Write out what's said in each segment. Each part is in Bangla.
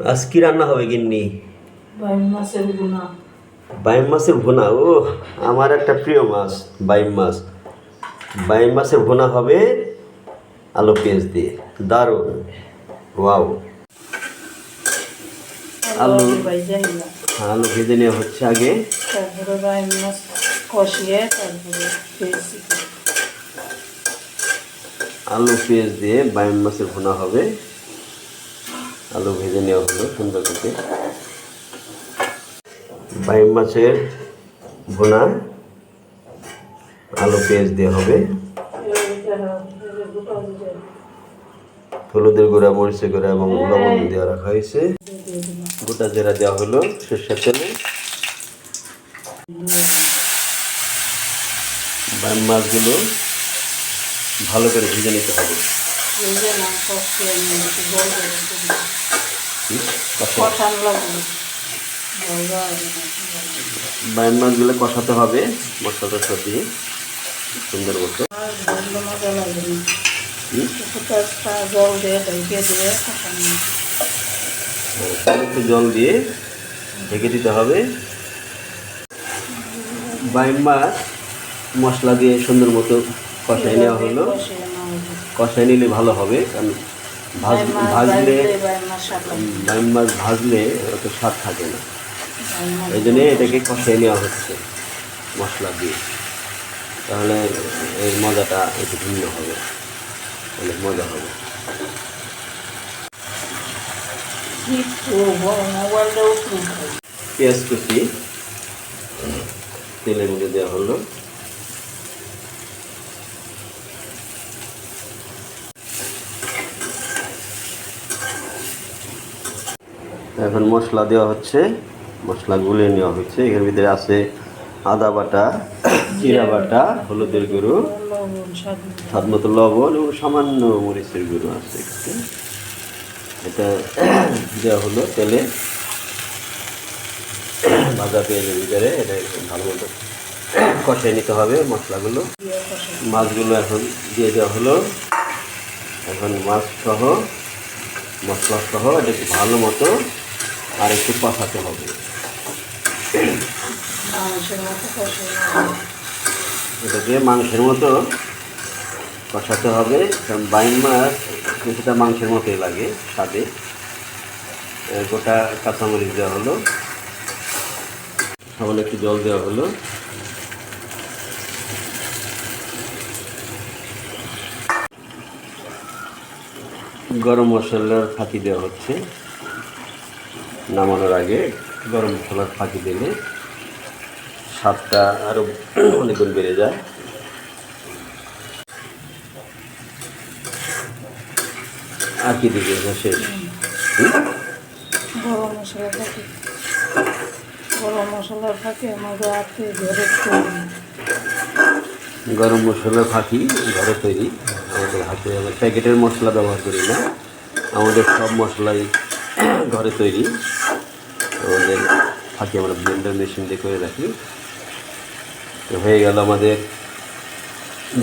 আজ কি রান্না হবে গিন্নি? বাইম মাছের ভুনা। ও আমার একটা প্রিয় মাছ বাইম মাছ। বাইম মাছের ভুনা হবে আলু পেঁয়াজ দিয়ে। দারুণ। ওয়াও। আলু। আলু ভেজে নেওয়া হচ্ছে আগে। তারপরে বাইম মাছ কষিয়ে তারপরে আলু পেঁয়াজ দিয়ে বাইম মাছের ভুনা হবে। আলু ভেজে নেওয়া হলো সুন্দর করে। বাইম মাছের ভুনা আলু পেঁয়াজ দিয়ে হবে। হলুদের গুঁড়া মরিচের গুঁড়া এবং লবণ দেওয়া রাখা হয়েছে। গোটা জেরা দেওয়া হলো সর্ষের তেলে। বাইম মাছগুলো ভালো করে ভেজে নিতে হবে। এই যে না কষিয়ে নিয়ে একটু জল করে দিলাম। হুম, কষা- কষান লাগবে বাইম মাছগুলো কষাতে হবে মশলা টসলা দিয়ে সুন্দর মতো একটু জল দিয়ে ঢেকে দিতে হবে। বাইম মাছ মশলা দিয়ে সুন্দর মতো কষাই নেওয়া হলো। কষাই নিলে ভালো হবে কারণ ভাজলে ভাজলে বাইম মাছ ভাজলে অত স্বাদ থাকে না। এই জন্যে এটাকে কষাই নেওয়া হচ্ছে মশলা দিয়ে। তাহলে এর মজাটা একটু ভিন্ন হবে। অনেক মজা হবে। পেঁয়াজ কুচি তেলের মধ্যে দেওয়া হলো। এখন মশলা দেওয়া হচ্ছে। মশলা গুলিয়ে নেওয়া হচ্ছে। এর ভিতরে আছে আদা বাটা, জিরা বাটা, হলুদের গুঁড়ো স্বাদ মতো। লবণ এবং সামান্য মরিচের গুঁড়ো আছে এটা দেওয়া হলো তেলে। ভাজা পেঁয়াজের ভিতরে এটা ভালো মতো কষিয়ে নিতে হবে মশলাগুলো। মাছগুলো এখন দিয়ে দেওয়া হলো। এখন মাছ সহ মশলা সহ এটা ভালো মতো আর একটু নেওয়া হবে। এটাকে মাংসের মতো কষাতে হবে কারণ বাইন মাছ কিছুটা মাংসের মতোই লাগে স্বাদে। গোটা কাঁচামরিচ দেওয়া হলো। সামান্য একটু জল দেওয়া হলো। গরম মশলার ফাঁকি দেওয়া হচ্ছে। নামানোর আগে গরম মশলার ফাঁকি দিলে স্বাদটা আরও অনেকগুণ বেড়ে যায়। আর কি দিকে শেষ? গরম মশলা থাকে গরম মশলার থাকে আমাদের ঘরে গরম মশলার ফাঁকি ঘরে তৈরি। আমাদের হাতে আমরা প্যাকেটের মশলা ব্যবহার করি না। আমাদের সব মশলাই ঘরে তৈরি। আমাদের ফাঁকি আমরা ব্লেন্ডার মেশিন দিয়ে করে রাখি। তো হয়ে গেল আমাদের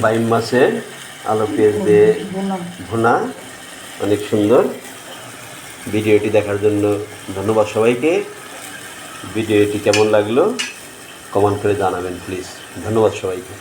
বাইম মাছের আলু, পেঁয়াজ দিয়ে ভুনা। অনেক সুন্দর। ভিডিওটি দেখার জন্য ধন্যবাদ সবাইকে। ভিডিওটি কেমন লাগল? কমেন্ট করে জানাবেন প্লিজ ধন্যবাদ সবাইকে।